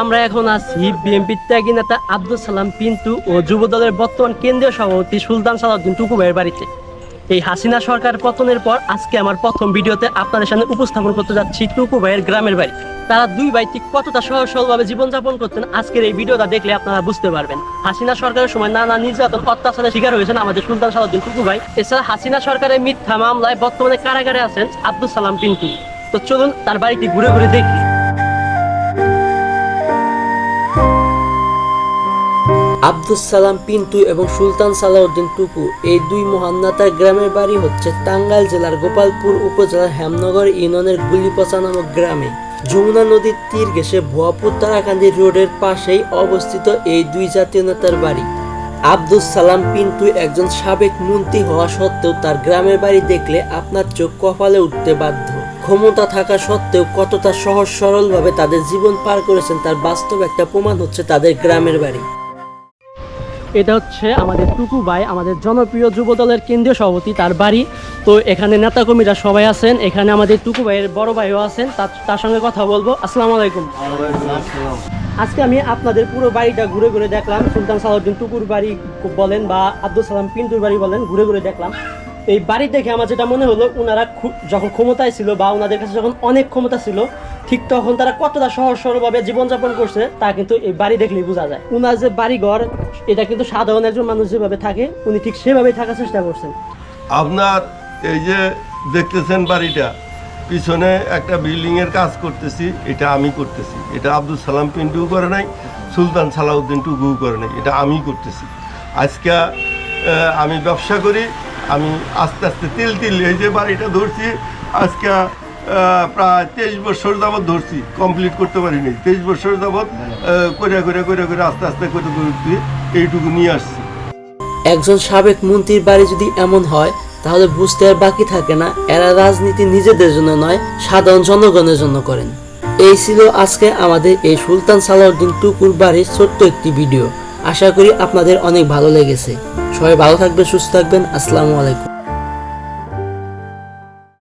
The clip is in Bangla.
আমরা এখন আছি বিএনপি ত্যাগী নেতা আব্দুল সালাম পিন্টু ও যুব দলের বর্তমান কেন্দ্রীয় সভাপতি সুলতান সালাউদ্দিন টুকু ভাইয়ের বাড়িতে। এই হাসিনা সরকার পতনের পর আজকে আমার প্রথম ভিডিওতে আপনাদের সামনে উপস্থাপন করতে যাচ্ছি টুকু ভাইয়ের গ্রামের বাড়ি তারা দুই ভাই ঠিক কতটা সহজ সরলভাবে জীবনযাপন করতেন, আজকের এই ভিডিওটা দেখলে আপনারা বুঝতে পারবেন। হাসিনা সরকারের সময় নানা নির্যাতন, অত্যাচারের শিকার হয়েছেন আমাদের সুলতান সালাউদ্দিন টুকু ভাই এছাড়া হাসিনা সরকারের মিথ্যা মামলায় বর্তমানে কারাগারে আছেন আব্দুল সালাম পিন্টু। তো চলুন তার বাড়িটি ঘুরে ঘুরে দেখি। আব্দুল সালাম, পিন্টু এবং সুলতান সালাউদ্দিন টুকু এই দুই মহান নেতার গ্রামের বাড়ি হচ্ছে টাঙ্গাইল জেলার গোপালপুর উপজেলার হেমনগর ইউনিয়নের গুলিপচা নামক গ্রামে। যমুনা নদীর তীর ঘেসে ভুয়াপুর তারাকান্দি রোডের পাশেই অবস্থিত এই দুই জাতীয় নেতার বাড়ি। আব্দুল সালাম, পিন্টু একজন সাবেক মন্ত্রী হওয়া সত্ত্বেও তার গ্রামের বাড়ি দেখলে আপনার চোখ কপালে উঠতে বাধ্য। ক্ষমতা থাকা সত্ত্বেও কতটা সহজ সরলভাবে তাদের জীবন পার করেছেন তার বাস্তব একটা প্রমাণ হচ্ছে তাদের গ্রামের বাড়ি। এটা হচ্ছে আমাদের টুকু ভাই, আমাদের জনপ্রিয় যুব দলের কেন্দ্রীয় সভাপতি, তার বাড়ি। তো এখানে নেতাকর্মীরা সবাই আছেন, এখানে আমাদের টুকু ভাইয়ের বড় ভাইও আছেন, তার সঙ্গে কথা বলব। আসসালামু আলাইকুম। আজকে আমি আপনাদের পুরো বাড়িটা ঘুরে ঘুরে দেখলাম। সুলতান সালাউদ্দিন টুকুর বাড়ি বলেন বা আব্দুল সালাম পিন্টুর বাড়ি বলেন, ঘুরে ঘুরে দেখলাম। এই বাড়ি দেখে আমার যেটা মনে হলো ওনারা যখন ক্ষমতায় ছিল বা ওনাদের কাছে যখন অনেক ক্ষমতা ছিল ঠিক তখন তারা কতটা সহজ সরলভাবে জীবনযাপন করছে, তা কিন্তু এই বাড়ি দেখলেই বোঝা যায়। উনার যে বাড়িঘর, এটা কিন্তু সাধারণ একজন মানুষ যেভাবে থাকে, উনি ঠিক সেভাবেই থাকার চেষ্টা করছেন। আপনার এই যে দেখতেছেন বাড়িটা, পিছনে একটা বিল্ডিং এর কাজ করতেছি, এটা আমি করতেছি। এটা আব্দুল সালাম পিন্টু করে নাই, সুলতান সালাউদ্দিন টুকু করে নাই, এটা আমি করতেছি। আজকে আমি ব্যবসা করি, আমি আস্তে আস্তে তিল তিল এই যে বাড়িটা ধরছি, আজকে প্রায় তেইশ বছর যাবৎ ধরছি কমপ্লিট করতে পারিনি। তেইশ বছর যাবৎ করে করে করে করে আস্তে আস্তে করে করে এইটুকু নিয়ে আসছি। একজন সাবেক মন্ত্রীর বাড়ি যদি এমন হয়, তাহলে বুঝতে আর বাকি থাকে না, এরা রাজনীতি নিজেদের জন্য নয়, সাধারণ জনগণের জন্য করেন। এই ছিল আজকে আমাদের এই সুলতান সালাউদ্দিন টুকুর বাড়ির ছোট্ট একটি ভিডিও। আশা করি আপনাদের অনেক ভালো লেগেছে। সবাই ভালো থাকবেন, সুস্থ থাকবেন। আসসালামু আলাইকুম।